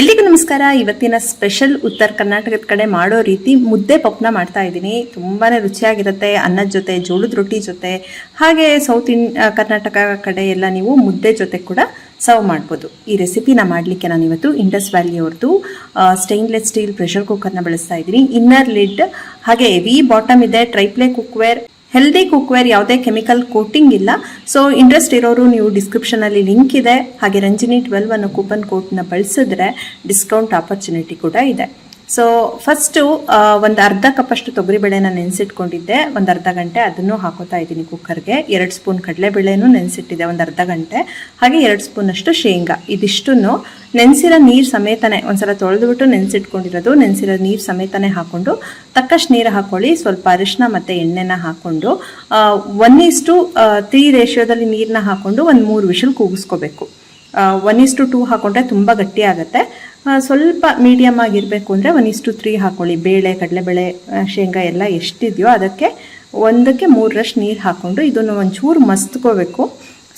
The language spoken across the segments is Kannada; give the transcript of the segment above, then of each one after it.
ಎಲ್ಲಿಗೂ ನಮಸ್ಕಾರ. ಇವತ್ತಿನ ಸ್ಪೆಷಲ್ ಉತ್ತರ ಕರ್ನಾಟಕದ ಕಡೆ ಮಾಡೋ ರೀತಿ ಮುದ್ದೆ ಪಪ್ನ ಮಾಡ್ತಾ ಇದ್ದೀನಿ. ತುಂಬಾ ರುಚಿಯಾಗಿರುತ್ತೆ. ಅನ್ನದ ಜೊತೆ, ಜೋಳದ ರೊಟ್ಟಿ ಜೊತೆ, ಹಾಗೆ ಸೌತ್ ಇನ್ ಕರ್ನಾಟಕ ಕಡೆ ಎಲ್ಲ ನೀವು ಮುದ್ದೆ ಜೊತೆ ಕೂಡ ಸರ್ವ್ ಮಾಡ್ಬೋದು. ಈ ರೆಸಿಪಿನ ಮಾಡಲಿಕ್ಕೆ ನಾನು ಇವತ್ತು ಇಂಡಸ್ ವ್ಯಾಲಿ ಅವ್ರದ್ದು ಸ್ಟೈನ್ಲೆಸ್ ಸ್ಟೀಲ್ ಪ್ರೆಷರ್ ಕುಕ್ಕರ್ನ ಬಳಸ್ತಾ ಇದ್ದೀನಿ. ಇನ್ನರ್ ಲಿಡ್ ಹಾಗೆ ಹೆವಿ ಬಾಟಮ್ ಇದೆ ಟ್ರೈಪ್ಲೇ ಕುಕ್ವೇರ್ ಹೆಲ್ದಿ ಕುಕ್ವೇರ್ ಯಾವುದೇ ಕೆಮಿಕಲ್ ಕೋಟಿಂಗ್ ಇಲ್ಲ. ಸೊ ಇಂಟ್ರೆಸ್ಟ್ ಇರೋರು ನೀವು ಡಿಸ್ಕ್ರಿಪ್ಷನಲ್ಲಿ ಲಿಂಕ್ ಇದೆ. ಹಾಗೆ ರಂಜಿನಿ ಟ್ವೆಲ್ವ್ ಅನ್ನೋ ಕೂಪನ್ ಕೋಡ್ನ ಬಳಸಿದ್ರೆ ಡಿಸ್ಕೌಂಟ್ ಆಪರ್ಚುನಿಟಿ ಕೂಡ ಇದೆ. ಸೊ ಫಸ್ಟು ಒಂದು ಅರ್ಧ ಕಪ್ಪಷ್ಟು ತೊಗರಿಬೇಳೆನ ನೆನೆಸಿಟ್ಕೊಂಡಿದ್ದೆ. ಒಂದು ಅರ್ಧ ಗಂಟೆ ಅದನ್ನು ಹಾಕೋತಾ ಇದ್ದೀನಿ ಕುಕ್ಕರ್ಗೆ ಎರಡು ಸ್ಪೂನ್ ಕಡಲೆಬೇಳೆನೂ ನೆನೆಸಿಟ್ಟಿದೆ ಒಂದು ಅರ್ಧ ಗಂಟೆ. ಹಾಗೆ ಎರಡು ಸ್ಪೂನಷ್ಟು ಶೇಂಗಾ. ಇದಿಷ್ಟನ್ನು ನೆನೆಸಿರೋ ನೀರು ಸಮೇತನೇ ಒಂದ್ಸಲ ತೊಳೆದುಬಿಟ್ಟು ನೆನೆಸಿಟ್ಕೊಂಡಿರೋದು, ನೆನೆಸಿರೋ ನೀರು ಸಮೇತನೇ ಹಾಕೊಂಡು ತಕ್ಕಷ್ಟು ನೀರು ಹಾಕೊಳ್ಳಿ, ಸ್ವಲ್ಪ ಅರಿಶಿನ ಮತ್ತು ಎಣ್ಣೆನ ಹಾಕ್ಕೊಂಡು ಒನ್ ಇಷ್ಟು ತ್ರೀ ರೇಷಿಯೋದಲ್ಲಿ ನೀರನ್ನ ಹಾಕ್ಕೊಂಡು ಒಂದು ಮೂರು ವಿಷಲ್ ಕೂಗಿಸ್ಕೋಬೇಕು. ಒನ್ ಇಸ್ಟು ಟೂ ಹಾಕೊಂಡ್ರೆ ತುಂಬ ಗಟ್ಟಿ ಆಗುತ್ತೆ. ಸ್ವಲ್ಪ ಮೀಡಿಯಮ್ ಆಗಿರಬೇಕು ಅಂದರೆ ಒನ್ ಇಸ್ಟು ತ್ರೀ ಹಾಕೊಳ್ಳಿ. ಬೇಳೆ, ಕಡಲೆಬೇಳೆ ಶೇಂಗಾ ಎಲ್ಲ ಎಷ್ಟಿದೆಯೋ ಅದಕ್ಕೆ ಒಂದಕ್ಕೆ ಮೂರರಷ್ಟು ನೀರು ಹಾಕ್ಕೊಂಡು ಇದನ್ನು ಒಂಚೂರು ಮಸ್ತ್ಕೋಬೇಕು.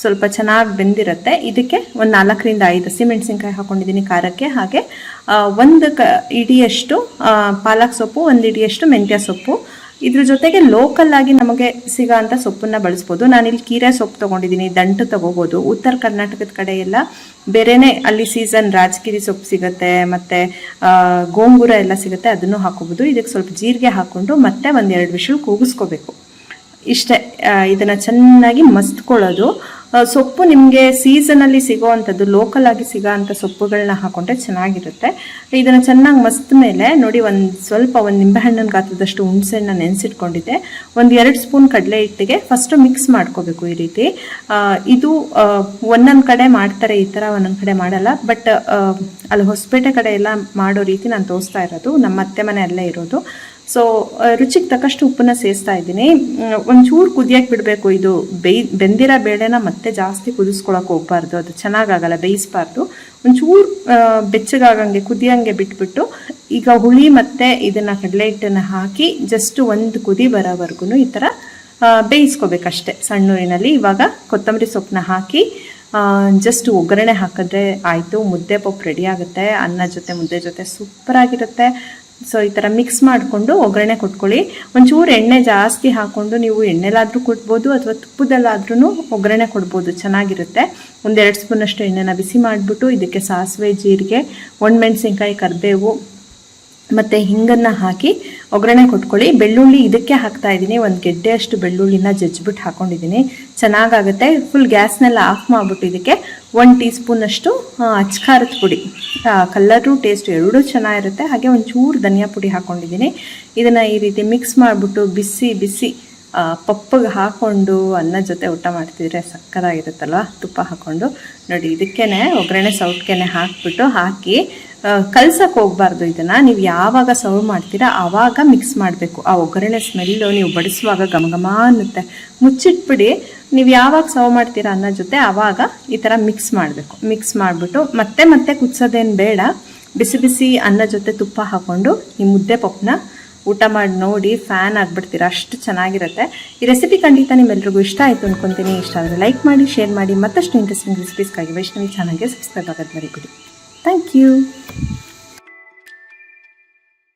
ಸ್ವಲ್ಪ ಚೆನ್ನಾಗಿ ಬೆಂದಿರುತ್ತೆ. ಇದಕ್ಕೆ ಒಂದು ನಾಲ್ಕರಿಂದ ಐದು ಹಸಿಮೆಣಸಿನ್ಕಾಯಿ ಹಾಕೊಂಡಿದ್ದೀನಿ ಖಾರಕ್ಕೆ. ಹಾಗೆ ಒಂದು ಕ ಇಡಿಯಷ್ಟು ಪಾಲಕ್ ಸೊಪ್ಪು, ಒಂದು ಇಡಿಯಷ್ಟು ಮೆಂತ್ಯ ಸೊಪ್ಪು ಇದ್ರ ಜೊತೆಗೆ ಲೋಕಲ್ ಆಗಿ ನಮಗೆ ಸಿಗೋ ಸೊಪ್ಪನ್ನ ಬಳಸ್ಬೋದು. ಇಲ್ಲಿ ಕೀರೆ ಸೊಪ್ಪು ತೊಗೊಂಡಿದ್ದೀನಿ, ದಂಟು ತಗೋಬಹುದು ಉತ್ತರ ಕರ್ನಾಟಕದ ಕಡೆ ಎಲ್ಲ ಬೇರೆನೇ ಅಲ್ಲಿ ಸೀಸನ್ ರಾಜಗಿರಿ ಸೊಪ್ಪು ಸಿಗುತ್ತೆ, ಮತ್ತೆ ಗೋಂಗೂರ ಎಲ್ಲ ಸಿಗುತ್ತೆ, ಅದನ್ನು ಹಾಕೋಬೋದು. ಇದಕ್ಕೆ ಸ್ವಲ್ಪ ಜೀರಿಗೆ ಹಾಕ್ಕೊಂಡು ಮತ್ತೆ ಒಂದೆರಡು ವಿಷಲ್ ಕೂಗಿಸ್ಕೋಬೇಕು. ಇಷ್ಟೇ ಇದನ್ನ ಚೆನ್ನಾಗಿ ಮಸ್ತ್ಕೊಳ್ಳೋದು. ಸೊಪ್ಪು ನಿಮಗೆ ಸೀಸನಲ್ಲಿ ಸಿಗೋ ಅಂಥದ್ದು ಲೋಕಲ್ ಆಗಿ ಸಿಗೋ ಅಂಥ ಸೊಪ್ಪುಗಳನ್ನ ಹಾಕೊಂಡ್ರೆ ಚೆನ್ನಾಗಿರುತ್ತೆ. ಇದನ್ನು ಚೆನ್ನಾಗಿ ಮಸ್ತ್ ಮೇಲೆ ನೋಡಿ ಒಂದು ಸ್ವಲ್ಪ ಒಂದು ನಿಂಬೆಹಣ್ಣಿನ ಗಾತ್ರದಷ್ಟು ಹುಣಸೆಹಣ್ಣ ನೆನೆಸಿಟ್ಕೊಂಡಿದ್ದೆ. ಒಂದು ಎರಡು ಸ್ಪೂನ್ ಕಡಲೆ ಹಿಟ್ಟಿಗೆ ಫಸ್ಟು ಮಿಕ್ಸ್ ಮಾಡ್ಕೋಬೇಕು ಈ ರೀತಿ. ಇದು ಒಂದೊಂದು ಕಡೆ ಮಾಡ್ತಾರೆ, ಈ ಥರ ಒಂದೊಂದು ಕಡೆ ಮಾಡಲ್ಲ. ಬಟ್ ಅಲ್ಲಿ ಹೊಸಪೇಟೆ ಕಡೆ ಎಲ್ಲ ಮಾಡೋ ರೀತಿ ನಾನು ತೋರಿಸ್ತಾ ಇರೋದು. ನಮ್ಮ ಅತ್ತೆ ಮನೆ ಅಲ್ಲೇ ಇರೋದು. ಸೊ ರುಚಿಗೆ ತಕ್ಕಷ್ಟು ಉಪ್ಪನ್ನ ಸೇರಿಸ್ತಾ ಇದ್ದೀನಿ. ಒಂಚೂರು ಕುದಿಯಕ್ಕೆ ಬಿಡಬೇಕು. ಇದು ಬೇಯ್, ಬೆಂದಿರೋ ಬೇಳೆನ ಮತ್ತೆ ಜಾಸ್ತಿ ಕುದಿಸ್ಕೊಳಕ್ಕೆ ಹೋಗ್ಬಾರ್ದು, ಅದು ಚೆನ್ನಾಗಾಗಲ್ಲ, ಬೇಯಿಸ್ಬಾರ್ದು. ಒಂಚೂರು ಬೆಚ್ಚಗಾಗಂಗೆ, ಕುದಿಯಂಗೆ ಬಿಟ್ಬಿಟ್ಟು ಈಗ ಹುಳಿ ಮತ್ತೆ ಇದನ್ನ ಕಡಲೆ ಹಿಟ್ಟನ್ನು ಹಾಕಿ ಜಸ್ಟ್ ಒಂದು ಕುದಿ ಬರೋವರೆಗೂ ಈ ಥರ ಬೇಯಿಸ್ಕೋಬೇಕಷ್ಟೆ ಸಣ್ಣೂರಿನಲ್ಲಿ. ಇವಾಗ ಕೊತ್ತಂಬರಿ ಸೊಪ್ಪನ್ನ ಹಾಕಿ ಜಸ್ಟ್ ಒಗ್ಗರಣೆ ಹಾಕಿದ್ರೆ ಆಯಿತು, ಮುದ್ದೆ ಪಪ್ಪು ರೆಡಿ ಆಗುತ್ತೆ, ಅನ್ನ ಜೊತೆ, ಮುದ್ದೆ ಜೊತೆ ಸೂಪರ್ ಆಗಿರುತ್ತೆ. ಸೊ ಈ ಥರ ಮಿಕ್ಸ್ ಮಾಡಿಕೊಂಡು ಒಗ್ಗರಣೆ ಕೊಟ್ಕೊಳ್ಳಿ. ಒಂಚೂರು ಎಣ್ಣೆ ಜಾಸ್ತಿ ಹಾಕ್ಕೊಂಡು ನೀವು ಎಣ್ಣೆಲಾದರೂ ಕೊಡ್ಬೋದು ಅಥವಾ ತುಪ್ಪದಲ್ಲಾದ್ರೂ ಒಗ್ಗರಣೆ ಕೊಡ್ಬೋದು. ಚೆನ್ನಾಗಿರುತ್ತೆ. ಒಂದೆರಡು ಸ್ಪೂನಷ್ಟು ಎಣ್ಣೆನ ಬಿಸಿ ಮಾಡಿಬಿಟ್ಟು ಇದಕ್ಕೆ ಸಾಸಿವೆ, ಜೀರಿಗೆ, ಒಣಮೆಣಸಿನ್ಕಾಯಿ, ಕರಿಬೇವು ಮತ್ತು ಹಿಂಗನ್ನು ಹಾಕಿ ಒಗ್ಗರಣೆ ಕೊಟ್ಕೊಳ್ಳಿ. ಬೆಳ್ಳುಳ್ಳಿ ಇದಕ್ಕೆ ಹಾಕ್ತಾ ಇದ್ದೀನಿ. ಒಂದು ಗೆಡ್ಡೆಯಷ್ಟು ಬೆಳ್ಳುಳ್ಳಿನ ಜಜ್ಜಿಬಿಟ್ಟು ಹಾಕೊಂಡಿದ್ದೀನಿ. ಚೆನ್ನಾಗಾಗುತ್ತೆ. ಫುಲ್ ಗ್ಯಾಸ್ನೆಲ್ಲ ಆಫ್ ಮಾಡಿಬಿಟ್ಟು ಇದಕ್ಕೆ ಒನ್ ಟೀ ಸ್ಪೂನಷ್ಟು ಅಚ್ಕಾರದ ಪುಡಿ. ಕಲ್ಲರು, ಟೇಸ್ಟ್ ಎರಡೂ ಚೆನ್ನಾಗಿರುತ್ತೆ. ಹಾಗೆ ಒಂಚೂರು ಧನಿಯಾ ಪುಡಿ ಹಾಕ್ಕೊಂಡಿದ್ದೀನಿ ಇದನ್ನು ಈ ರೀತಿ ಮಿಕ್ಸ್ ಮಾಡಿಬಿಟ್ಟು ಬಿಸಿ ಬಿಸಿ ಪಪ್ಪಗೆ ಹಾಕ್ಕೊಂಡು ಅನ್ನ ಜೊತೆ ಊಟ ಮಾಡ್ತಿದ್ರೆ ಸಕ್ಕದಾಗಿರುತ್ತಲ್ವ ತುಪ್ಪ ಹಾಕ್ಕೊಂಡು ನೋಡಿ ಇದಕ್ಕೇ ಒಗ್ಗರಣೆ ಸೌಟ್ಗೆನೆ ಹಾಕ್ಬಿಟ್ಟು ಹಾಕಿ ಕಲ್ಸಕ್ಕೆ ಹೋಗ್ಬಾರ್ದು ಇದನ್ನು. ನೀವು ಯಾವಾಗ ಸರ್ವ್ ಮಾಡ್ತೀರಾ ಆವಾಗ ಮಿಕ್ಸ್ ಮಾಡಬೇಕು. ಆ ಒಗ್ಗರಣೆ ಸ್ಮೆಲ್ಲು ನೀವು ಬಡಿಸುವಾಗ ಘಮ ಘಮ ಅನ್ನುತ್ತೆ. ಮುಚ್ಚಿಟ್ಬಿಡಿ. ನೀವು ಯಾವಾಗ ಸರ್ವ್ ಮಾಡ್ತೀರಾ ಅನ್ನೋ ಜೊತೆ ಆವಾಗ ಈ ಥರ ಮಿಕ್ಸ್ ಮಾಡಬೇಕು. ಮಿಕ್ಸ್ ಮಾಡಿಬಿಟ್ಟು ಮತ್ತೆ ಮತ್ತೆ ಕುದಿಸೋದೇನು ಬೇಡ. ಬಿಸಿ ಬಿಸಿ ಅನ್ನ ಜೊತೆ ತುಪ್ಪ ಹಾಕ್ಕೊಂಡು ಈ ಮುದ್ದೆ ಪಪ್ಪನ ಊಟ ಮಾಡಿ ನೋಡಿ ಫ್ಯಾನ್ ಆಗಿಬಿಡ್ತೀರಾ. ಅಷ್ಟು ಚೆನ್ನಾಗಿರುತ್ತೆ. ಈ ರೆಸಿಪಿ ಖಂಡಿತ ನಿಮ್ಮೆಲ್ರಿಗೂ ಇಷ್ಟ ಆಯಿತು ಅಂದ್ಕೊತೀನಿ ಇಷ್ಟ ಆದರೆ ಲೈಕ್ ಮಾಡಿ ಶೇರ್ ಮಾಡಿ. ಮತ್ತಷ್ಟು ಇಂಟ್ರೆಸ್ಟಿಂಗ್ ರೆಸಿಪೀಸ್ಗಾಗಿ ವೈಷ್ಣವಿ ಚಾನಲ್ಗೆ ಸಬ್ಸ್ಕ್ರೈಬ್ ಆಗೋದು ಮರಿಬಿಡಿ Thank you.